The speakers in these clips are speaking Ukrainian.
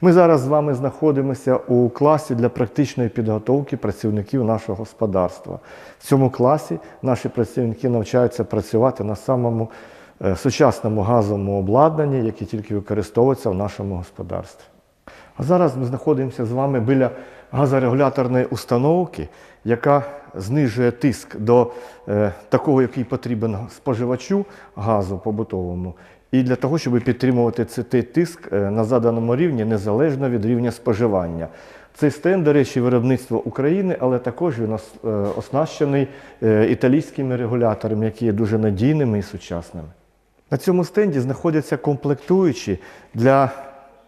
Ми зараз з вами знаходимося у класі для практичної підготовки працівників нашого господарства. В цьому класі наші працівники навчаються працювати на самому е, сучасному газовому обладнанні, яке тільки використовується в нашому господарстві. А зараз ми знаходимося з вами біля газорегуляторної установки, яка знижує тиск до е, такого, який потрібен споживачу газу побутовому, і для того, щоб підтримувати цей тиск е, на заданому рівні незалежно від рівня споживання. Цей стенд, до речі, виробництво України, але також він е, оснащений е, італійськими регуляторами, які є дуже надійними і сучасними. На цьому стенді знаходяться комплектуючі для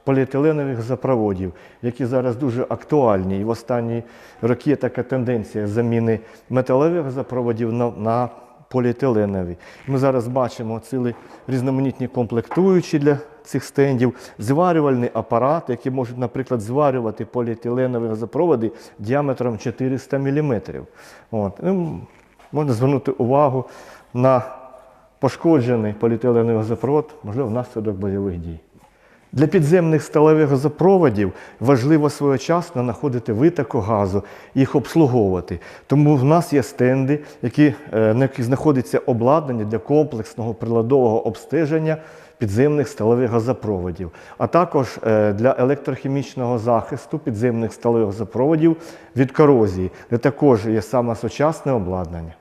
поліетиленових газопроводів, які зараз дуже актуальні. І в останні роки є така тенденція заміни металевих газопроводів на, на поліетиленові. Ми зараз бачимо цілі різноманітні комплектуючі для цих стендів, зварювальний апарат, який може, наприклад, зварювати поліетиленові газопроводи діаметром 400 мм. От. Ну, можна звернути увагу на пошкоджений поліетиленовий газопровод, можливо, внаслідок бойових дій. Для підземних сталевих газопроводів важливо своєчасно знаходити витоку газу їх обслуговувати. Тому в нас є стенди, які, е, на яких знаходиться обладнання для комплексного приладового обстеження підземних сталевих газопроводів, а також е, для електрохімічного захисту підземних сталевих газопроводів від корозії, де також є саме сучасне обладнання.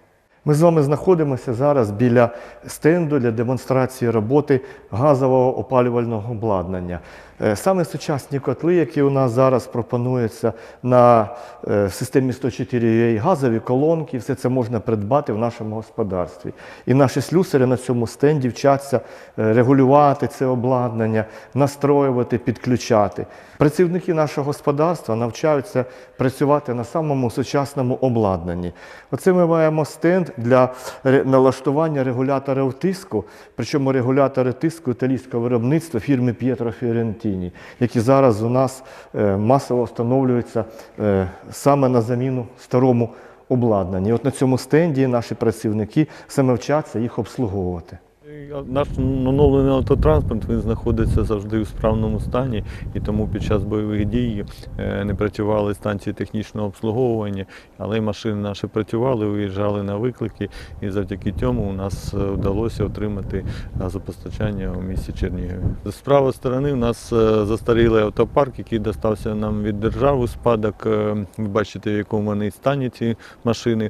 Ми з вами знаходимося зараз біля стенду для демонстрації роботи газового опалювального обладнання. Е, Саме сучасні котли, які у нас зараз пропонуються на е, системі 104 газові колонки, все це можна придбати в нашому господарстві. І наші слюсарі на цьому стенді вчаться е, регулювати це обладнання, настроювати, підключати. Працівники нашого господарства навчаються працювати на самому сучасному обладнанні. Оце ми маємо стенд для налаштування регуляторів тиску, причому регулятори тиску італійського виробництва фірми П'єтро Фіорентіні, які зараз у нас е, масово встановлюються е, саме на заміну старому обладнанню. От на цьому стенді наші працівники саме вчаться їх обслуговувати. Наш оновлений автотранспорт він знаходиться завжди у справному стані, і тому під час бойових дій е, не працювали станції технічного обслуговування, але машини наші працювали, виїжджали на виклики, і завдяки цьому у нас е, вдалося отримати газопостачання у місті Чернігові. З правої сторони у нас е, застарілий автопарк, який достався нам від держави спадок. Ви бачите, в якому вони стані ці машини.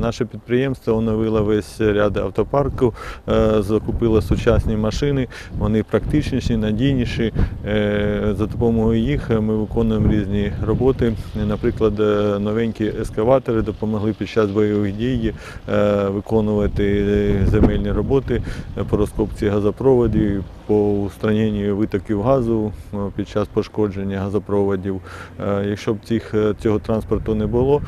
Наше підприємство оновило весь ряд автопарку, е, закупило сучасні машини, вони практичніші, надійніші. Е, За допомогою їх ми виконуємо різні роботи. Наприклад, е, новенькі ескаватори допомогли під час бойових дій е, виконувати земельні роботи по розкопці газопроводів, по устраненню витоків газу е, під час пошкодження газопроводів. Е, Якщо б цих, е, цього транспорту не було,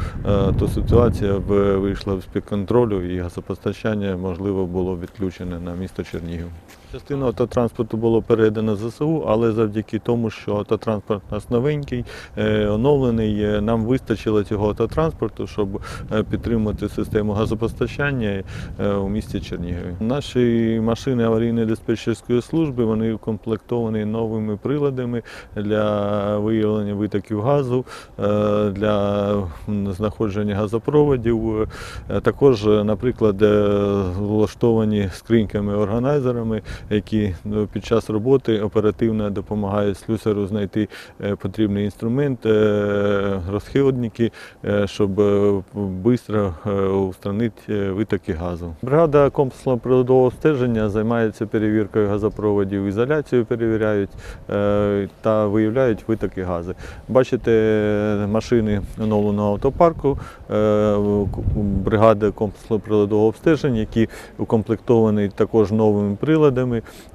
то ситуація б вийшла з-під контролю і газопостачання можливо було відключене на місто Чернігів. Частина автотранспорту було передано ЗСУ, але завдяки тому, що автотранспорт у нас новенький, е, оновлений, е, нам вистачило цього автотранспорту, щоб е, підтримувати систему газопостачання у місті Чернігові. Наші машини аварійної диспетчерської служби вони укомплектовані новими приладами для виявлення витоків газу, для знаходження газопроводів. Також, наприклад, влаштовані скриньками-органайзерами, які ну, під час роботи оперативно допомагають слюсару знайти е, потрібний інструмент, е, розхилники, е, щоб швидко устранити витоки газу. Бригада комплексного природового стеження займається перевіркою газопроводів, ізоляцією перевіряють е, та виявляють витоки газу. Бачите е, машини оновленого автопарку, е, бригади комплексного приладового обстеження, які укомплектовані також новими приладами,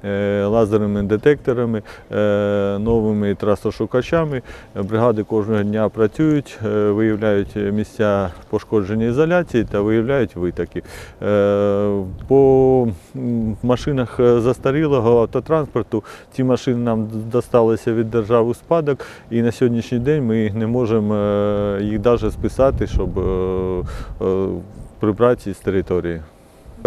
е, лазерними детекторами, е, новими трасошукачами. Бригади кожного дня працюють, е, виявляють місця пошкодження ізоляції та виявляють витоки. По машинах застарілого автотранспорту ці машини нам досталися від держави у спадок, і на сьогоднішній день ми не можемо їх навіть списати, щоб прибрати з території.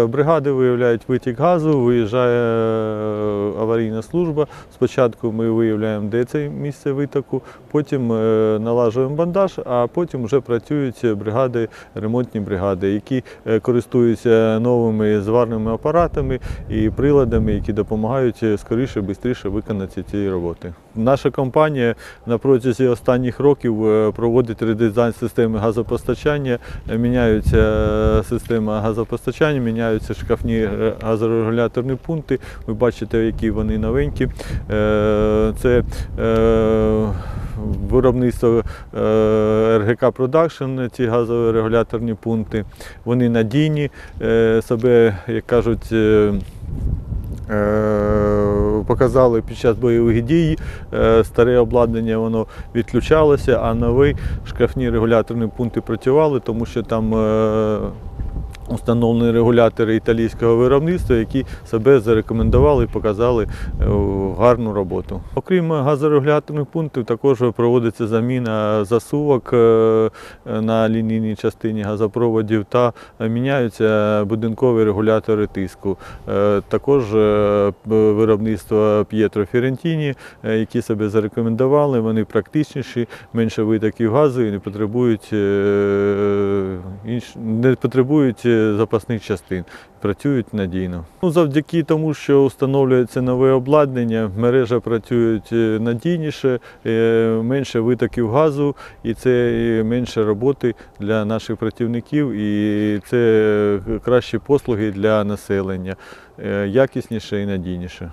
Бригади виявляють витік газу, виїжджає е, аварійна служба. Спочатку ми виявляємо, де це місце витоку, потім е, налажуємо бандаж, а потім вже працюють бригади, ремонтні бригади, які е, користуються новими зварними апаратами і приладами, які допомагають скоріше, швидше виконати ці роботи. Наша компанія на протязі останніх років проводить редизайн системи газопостачання, міняються система газопостачання, міняються шкафні е, газорегуляторні пункти. Ви бачите, які вони новенькі. Е, Це е, виробництво РГК Продакшн, ці газові регуляторні пункти. Вони надійні, себе, як кажуть, Показали під час бойових дій, старе обладнання воно відключалося, а нові шкафні регуляторні пункти працювали, тому що там установлені регулятори італійського виробництва, які себе зарекомендували і показали е, гарну роботу. Окрім газорегуляторних пунктів, також проводиться заміна засувок е, на лінійній частині газопроводів та міняються будинкові регулятори тиску. Е, Також виробництво П'єтро Фірентіні, які себе зарекомендували, вони практичніші, менше витоків газу і не потребують, не потребують запасних частин, працюють надійно. Ну, завдяки тому, що встановлюється нове обладнання, мережа працює надійніше, е, менше витоків газу, і це е, менше роботи для наших працівників, і це кращі послуги для населення, е, якісніше і надійніше.